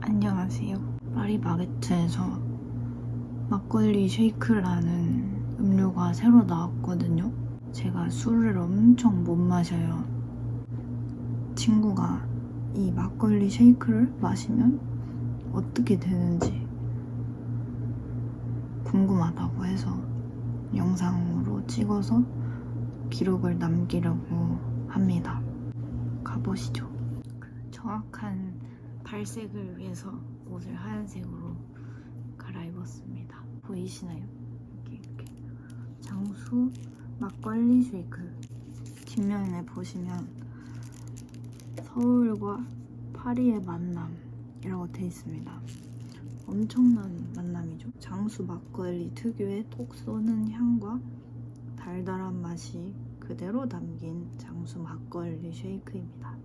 안녕하세요. 파리바게트에서 막걸리 쉐이크라는 음료가 새로 나왔거든요. 제가 술을 엄청 못 마셔요. 친구가 이 막걸리 쉐이크를 마시면 어떻게 되는지 궁금하다고 해서 영상으로 찍어서 기록을 남기려고 합니다. 가보시죠. 그 정확한 발색을 위해서 옷을 하얀색으로 갈아입었습니다. 보이시나요? 이렇게, 이렇게. 장수 막걸리 쉐이크 뒷면에 보시면 서울과 파리의 만남 이라고 돼 있습니다. 엄청난 만남이죠. 장수 막걸리 특유의 톡 쏘는 향과 달달한 맛이 그대로 담긴 장수 막걸리 쉐이크입니다.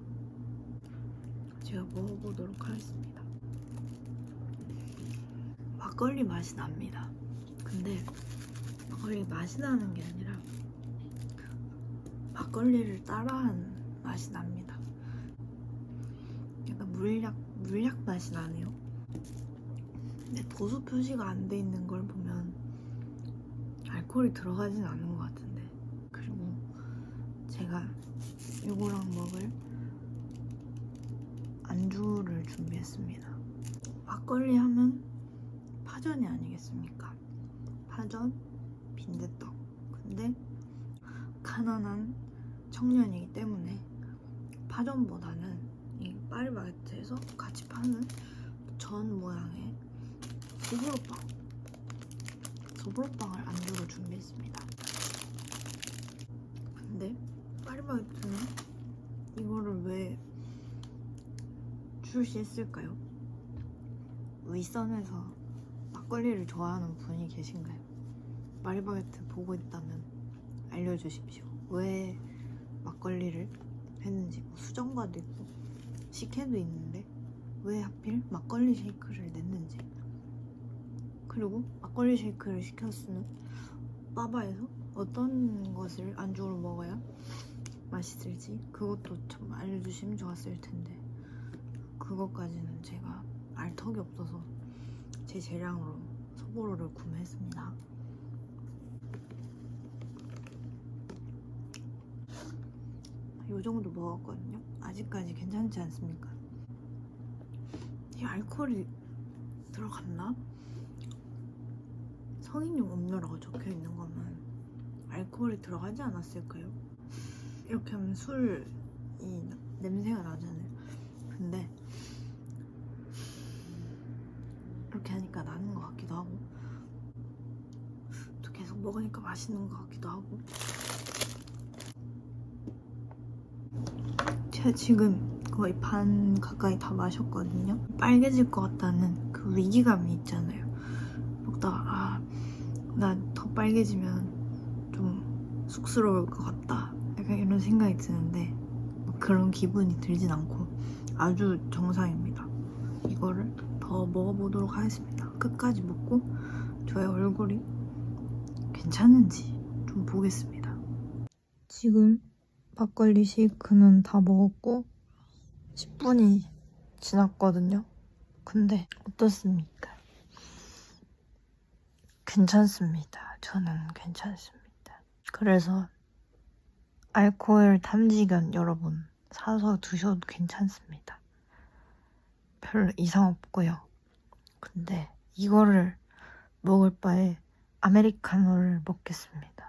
제가 먹어보도록 하겠습니다. 막걸리 맛이 납니다. 근데 막걸리 맛이 나는 게 아니라 막걸리를 따라한 맛이 납니다. 약간 물약 물약 맛이 나네요. 근데 도수 표시가 안 돼 있는 걸 보면 알코올이 들어가진 않은 것 같은데 그리고 제가 이거랑 먹을 준비했습니다. 막걸리 하면 파전이 아니겠습니까? 파전, 빈대떡. 근데 가난한 청년이기 때문에 파전보다는 이 파리바게트에서 같이 파는 전 모양의 소보로빵. 소보로빵을 안주로 준비했습니다. 근데 파리바게트는 이거를 왜 출시했을까요? 윗선에서 막걸리를 좋아하는 분이 계신가요? 마리바게트 보고 있다면 알려주십시오. 왜 막걸리를 했는지 뭐 수정과도 있고 식혜도 있는데 왜 하필 막걸리 쉐이크를 냈는지 그리고 막걸리 쉐이크를 시켰으면 빠바에서 어떤 것을 안주로 먹어야 맛있을지 그것도 좀 알려주시면 좋았을 텐데 그것까지는 제가 알 턱이 없어서 제 재량으로 소보로를 구매했습니다. 이 정도 먹었거든요. 아직까지 괜찮지 않습니까? 이 알코올이 들어갔나? 성인용 음료라고 적혀 있는 거면 알코올이 들어가지 않았을까요? 이렇게 하면 술이 냄새가 나잖아요. 근데 이렇게 하니까 나는 것 같기도 하고. 또 계속 먹으니까 맛있는 것 같기도 하고. 제가 지금 거의 반 가까이 다 마셨거든요. 빨개질 것 같다는 그 위기감이 있잖아요. 먹다가 아나 더 빨개지면 좀 쑥스러울 것 같다. 약간 이런 생각이 드는데 뭐 그런 기분이 들진 않고 아주 정상입니다. 이거를 더 먹어보도록 하겠습니다. 끝까지 먹고 저의 얼굴이 괜찮은지 좀 보겠습니다. 지금 막걸리 쉐이크는 다 먹었고 10분이 지났거든요. 근데 어떻습니까? 괜찮습니다. 저는 괜찮습니다. 그래서 알코올 탐지견 여러분 사서 드셔도 괜찮습니다. 별로 이상 없고요. 근데 이거를 먹을 바에 아메리카노를 먹겠습니다.